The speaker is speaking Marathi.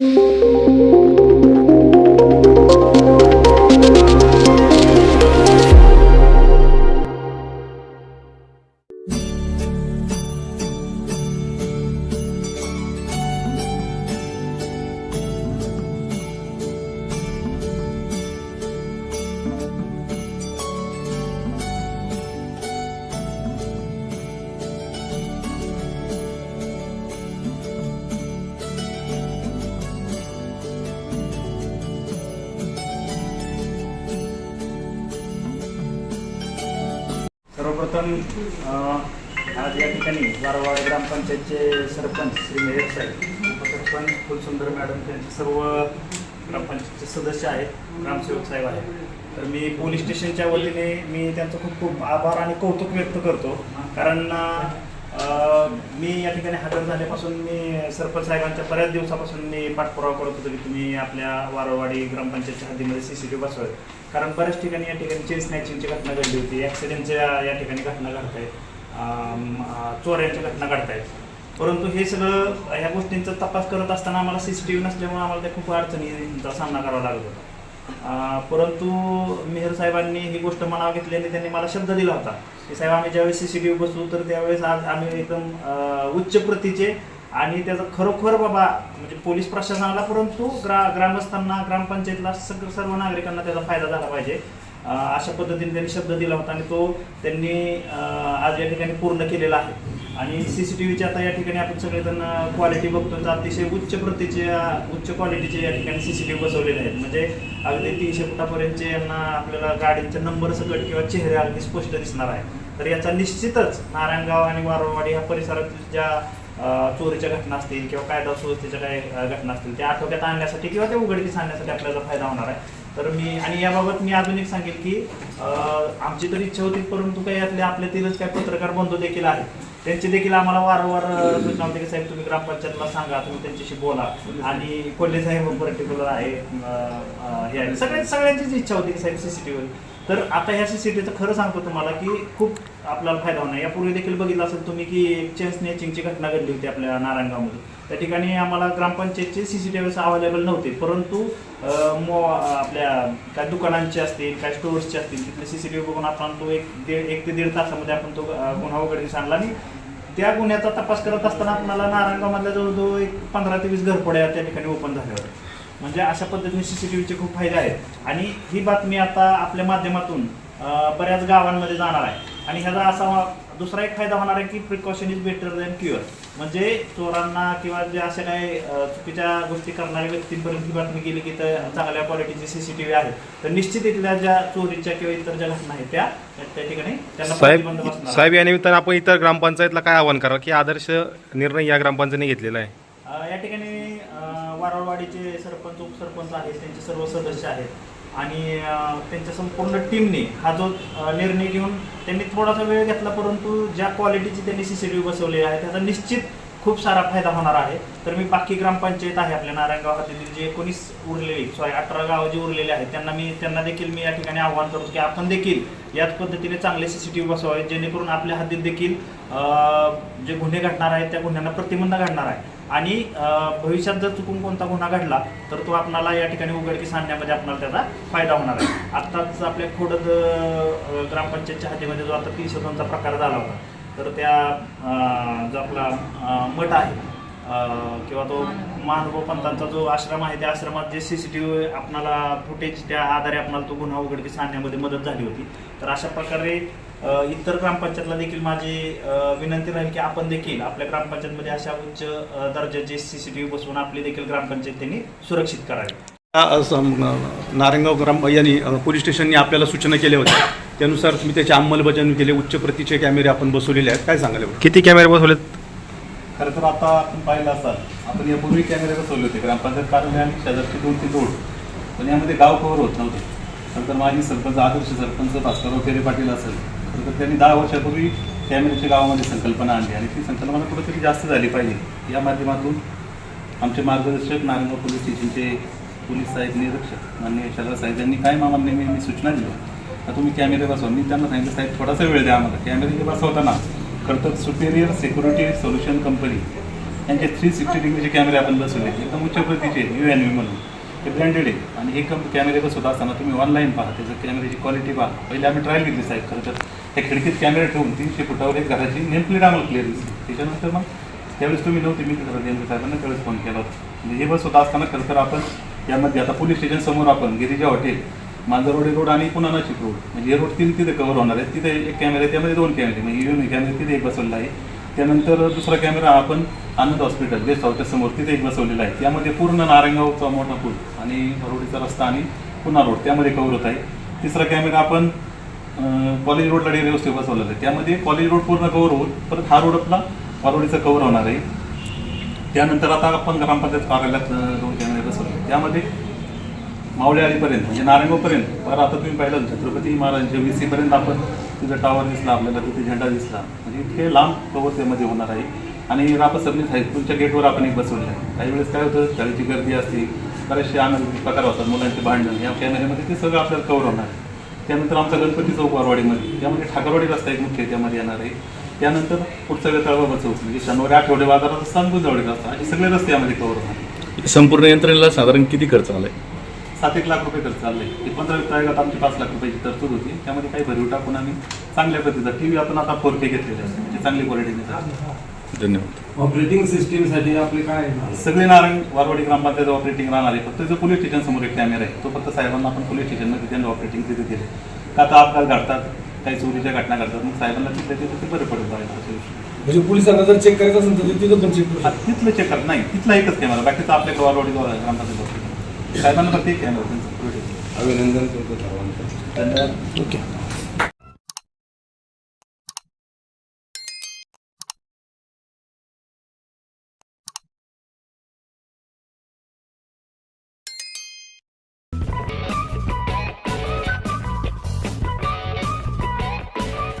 Música सर्वप्रथम आज या ठिकाणी वारवाड ग्रामपंचायतचे सरपंच श्री मेहर साहेब उपसरपंच फुलसुंदर मॅडम त्यांचे सर्व ग्रामपंचायतचे सदस्य आहेत ग्रामसेवक साहेब आहेत. तर मी पोलीस स्टेशनच्या वतीने मी त्यांचं खूप खूप आभार आणि कौतुक व्यक्त करतो. कारण मी या ठिकाणी हजर झाल्यापासून मी सरपंच साहेबांच्या बऱ्याच दिवसापासून मी पाठपुरावा करत होतो की तुम्ही आपल्या वारवाडी ग्रामपंचायतच्या हद्दीमध्ये सी सी टी व्ही बसवावे कारण बऱ्याच ठिकाणी या ठिकाणी चेन स्नॅचिंगची घटना घडली होती ॲक्सिडेंटच्या या ठिकाणी घटना घडत आहेत चोऱ्यांच्या घटना घडत आहेत परंतु हे सगळं ह्या गोष्टींचा तपास करत असताना आम्हाला सी सी टी व्ही नसल्यामुळे आम्हाला त्या खूप अडचणींचा सामना करावा लागत होता. परंतु मेहर साहेबांनी ही गोष्ट मनावर घेतली आणि त्यांनी मला शब्द दिला होता. की साहेब आम्ही ज्यावेळेस सी सी टी व्ही बसू तर त्यावेळेस आज आम्ही एकदम उच्च प्रतीचे आणि त्याचा खरोखर बाबा म्हणजे पोलीस प्रशासनाला परंतु ग्रा ग्रामस्थांना ग्रामपंचायतला सगळं सर्व नागरिकांना त्याचा फायदा झाला पाहिजे. अशा पद्धतीने त्यांनी शब्द दिला होता आणि तो त्यांनी आज या ठिकाणी पूर्ण केलेला आहे. आणि सी सी टी व्हीचे आता या ठिकाणी आपण सगळेजण क्वालिटी बघतो तर अतिशय उच्च प्रतीचे उच्च क्वालिटीचे या ठिकाणी सी सी टी व्ही बसवलेले आहेत. म्हणजे अगदी तीनशे फुटापर्यंतचे यांना आपल्याला गाडीचे नंबर सकट किंवा चेहरे अगदी स्पष्ट दिसणार आहे तर याचा निश्चितच नारायणगाव आणि वारवाडी ह्या परिसरात ज्या चोरीच्या घटना असतील किंवा कायदा सुव्यवस्थेच्या काही घटना असतील त्या आटोक्यात आणण्यासाठी किंवा त्या उघडकीस आणण्यासाठी आपल्याला फायदा होणार आहे. तर मी आणि याबाबत मी अजून एक सांगेल की आमची तर इच्छा होती परंतु काही यातले आपल्यातीलच काही पत्रकार बंधू देखील आहेत. त्यांची देखील आम्हाला वारंवार सूचना होती की साहेब तुम्ही ग्रामपंचायतला सांगा तुम्ही त्यांच्याशी बोला. आणि कोल्हे साहेब पर्टिक्युलर आहे हे आहे. सगळ्या सगळ्यांचीच इच्छा होती की साहेब सीसीटीव्ही तर आता ह्या सीसीटीव्हीचं खरं सांगतो तुम्हाला की खूप आपल्याला फायदा होणार. यापूर्वी देखील बघितलं असेल तुम्ही की चेन स्नेचिंगची घटना घडली होती आपल्या नारायणगावमध्ये. त्या ठिकाणी आम्हाला ग्रामपंचायतचे C C T V available नव्हते. परंतु मो आपल्या काय दुकानांचे असतील काय स्टोअर्सचे असतील तिथले सी सी टी व्ही बघून आपण तो एक दीड एक ते दीड तासामध्ये आपण तो गुन्हा उघडकीस आणला आणि त्या गुन्ह्याचा तपास करत असताना आपल्याला नारायणगावमधल्या जवळजवळ एक पंधरा ते वीस घरपड्या त्या ठिकाणी ओपन झाल्या होत्या. म्हणजे अशा पद्धतीने सीसीटीव्हीचे खूप फायदे आहेत. आणि ही बातमी आता आपल्या माध्यमातून बऱ्याच गावांमध्ये जाणार आहे. आणि ह्याचा असा दुसरा एक फायदा होणार आहे की precaution is better than cure म्हणजे चोरांना किंवा जे अशा काही चुकीच्या गोष्टी करणाऱ्या व्यक्तींपर्यंत ही बातमी गेली की तर चांगल्या क्वालिटीचे सीसीटीव्ही आहेत तर निश्चित इथल्या ज्या चोरीच्या किंवा इतर ज्या घटना आहेत त्या त्या ठिकाणी त्यांना साहेब आहे. या निमित्तानं आपण इतर ग्रामपंचायतला काय आवाहन करा की आदर्श निर्णय या ग्रामपंचायतीने घेतलेला आहे. या ठिकाणी वारळवाडीचे सरपंच उपसरपंच आहेत त्यांचे सर्व सदस्य आहेत. आणि त्यांच्या संपूर्ण टीमने हा जो निर्णय घेऊन त्यांनी थोडासा वेळ घेतला परंतु ज्या क्वालिटीची त्यांनी सी सी टी व्ही बसवली आहे त्याचा निश्चित खूप सारा फायदा होणार आहे. तर मी बाकी ग्रामपंचायत आहे आपल्या नारायणगाव हद्दीतील जे एकोणीस उरलेली सॉरी अठरा गावं जी उरलेली आहेत त्यांना मी त्यांना देखील मी या ठिकाणी आव्हान करतो की आपण देखील याच पद्धतीने चांगले सी सी टी व्ही बसवावे जेणेकरून आपल्या हद्दीत देखील जे गुन्हे घडणार आहेत त्या गुन्ह्यांना प्रतिबंध घडणार आहे. आणि भविष्यात जर चुकून कोणता गुन्हा घडला तर तो आपणाला या ठिकाणी उघडकीस आणण्यामध्ये आपल्याला त्याचा फायदा होणार आहे. आत्ताच आपल्या खोडद ग्रामपंचायतच्या हद्दीमध्ये जो आता तीनशे दोनचा प्रकार झाला होता तर त्या जो आपला मठ आहे किंवा तो महानुभव पंतांचा जो आश्रम आहे त्या आश्रमात जे सी सी टी व्ही आपणाला फुटेज त्या आधारे आपणाला तो गुन्हा उघडकीस आणण्यामध्ये मदत झाली होती. तर अशा प्रकारे इतर ग्रामपंचायतला देखील माझी विनंती राहील की आपण देखील आपल्या ग्रामपंचायतमध्ये अशा उच्च दर्जाचे सी सी टी व्ही बसवून आपली देखील ग्रामपंचायत त्यांनी सुरक्षित करावी. नारायणगाव ग्राम यांनी पोलीस स्टेशनने आपल्याला सूचना केल्या होत्या. त्यानुसार तुम्ही त्याची अंमलबजावणी केली उच्च प्रतीचे कॅमेरे आपण बसवलेले आहेत. काय सांगाल? किती कॅमेरे बसवलेत? खरं तर आता आपण पाहिलं असाल आपण यापूर्वी कॅमेरे बसवले होते. ग्रामपंचायत कार्यालय आणि शेजारची दोन तीन रोड पण यामध्ये गाव कव्हर होत नव्हतं. खरं तर माझी सरपंच आदर्श सरपंच भास्करराव फेरे पाटील असेल तर त्यांनी दहा वर्षापूर्वी कॅमेऱ्याच्या गावामध्ये संकल्पना आणली आणि ती संकल्पना कुठेतरी जास्त झाली पाहिजे. या माध्यमातून आमचे मार्गदर्शक नारायणगाव पोलीस स्टेशनचे पोलीस साहेब निरीक्षक माननीय शरद साहेब यांनी काय मामा नेहमी सूचना दिल्या. आता तुम्ही कॅमेरे बसवा. मी त्यांना सांगितलं साहेब थोडासा वेळ द्या आम्हाला. कॅमेरे जे बसवताना खरं तर सुपेरियर सिक्युरिटी सोल्युशन कंपनी यांचे थ्री सिक्स्टी डिग्रीचे कॅमेरे आपण बसवले. एकदम उच्च प्रतीचे यू एन व्ही म्हणून. ते ब्रँडेड आहे. आणि हे कम कॅमेरे बसवत असताना तुम्ही ऑनलाईन पहा. त्याचं कॅमेऱ्याची क्वालिटी पहा. पहिले आम्ही ट्रायल घेतली साहेब खरं तर. त्या खिडकीत कॅमेरा ठेवून तीनशे फुटावर एक घराची नेमप्लेट आम्हाला क्लिअर दिसली त्याच्यानंतर मग त्यावेळेस तुम्ही नव्हते. मी खरं केंद्र साहेबांना त्यावेळेस फोन केला होता. म्हणजे हे होता असताना खरं तर आपण यामध्ये आता पोलीस स्टेशन समोर आपण गिरीजा हॉटेल मांजरवाडी रोड आणि पुन्हा नाशिक रोड म्हणजे हे रोड तीन तिथे कव्हर होणार आहे तिथे एक कॅमेरा त्यामध्ये दोन कॅमेरे म्हणजे युएन कॅमेरे तिथे एक बसवला आहे. त्यानंतर दुसरा कॅमेरा आपण आनंद हॉस्पिटल गेस्ट हाऊसच्या समोर तिथे एक बसवलेला आहे. त्यामध्ये पूर्ण नारायणगावचा मोठा पूल आणि रोडीचा रस्ता आणि पुन्हा रोड त्यामध्ये कव्हर होत आहे. तिसरा कॅमेरा आपण कॉलेज रोडला डेअरी व्यवस्थित बसवलेला आहे. त्यामध्ये कॉलेज रोड पूर्ण कव्हर होऊन परत हा रोड आपला पारोडीचा कव्हर होणार आहे. त्यानंतर आता आपण ग्रामपंचायत कार्यालयात दोन कॅमेरे बसवले त्यामध्ये मावळे आलीपर्यंत म्हणजे नारायणगावपर्यंत बरं आता तुम्ही पाहिलं छत्रपती महाराजांच्या वी सीपर्यंत आपण तिथं टावर दिसला आपल्याला तिथे झेंडा दिसला. म्हणजे इतके लांब कवर त्यामध्ये होणार आहे. आणि रापा सबनीस हायस्कूलच्या गेटवर आपण एक बसवलं आहे. काही वेळेस काय होतं शाळेची गर्दी असते बरेचसे आनंद प्रकार होतात मुलांचे भांडण. या कॅमेऱ्यामध्ये ते सगळं आपल्याला कवर होणार आहे. त्यानंतर आमचा गणपती चौक वारवाडीमध्ये. त्यामध्ये ठाकरवाडी रस्ता एक मुख्य त्यामध्ये येणार आहे. त्यानंतर पुढचा वेळ तळवा बसवू म्हणजे शनिवारी आठवडे बाजारात असतात गुंजवडे रस्ता असे सगळे रस्ते यामध्ये कवर होणार संपूर्ण यंत्रणेला साधारण किती खर्च आला आहे सात एक लाख रुपये खर्च चालले. ते पंधरा वित्त आमची पाच लाख रुपयाची तरतूद होती. त्यामध्ये काही भरीव टाकून आम्ही चांगल्या प्रतीचा टी व्ही आपण आता फोर के घेतलेले आहे. म्हणजे चांगली क्वालिटीने धन्यवाद. ऑपरेटिंग सिस्टीमसाठी आपले काय? सगळे नारायण वारवाडी ग्रामपंचायत ऑपरेटिंग राहणार आहे. फक्त जो पोलीस स्टेशन समोर एक कॅमेरा आहे. तो फक्त साहेबांना आपण पोलीस स्टेशनमध्ये त्यांना ऑपरेटिंग तिथे दिले का आता अपघात घडतात काही चोरीच्या घटना घडतात मग साहेबांना तिथल्या तिथे ते बरं पडत आहे. म्हणजे पोलिसांना जर चेक करायचं असेल तर तिथं पण चेक हा, तिथलं चेकअप नाही. तिथला एकच कॅमेरा बाकीचा आपल्याकडे वारवाडी ग्रामपंचायत ऑपरेटिंग साहेबांना त्यांचं अभिनंदन करतो सर्वांचं. धन्यवाद. ओके.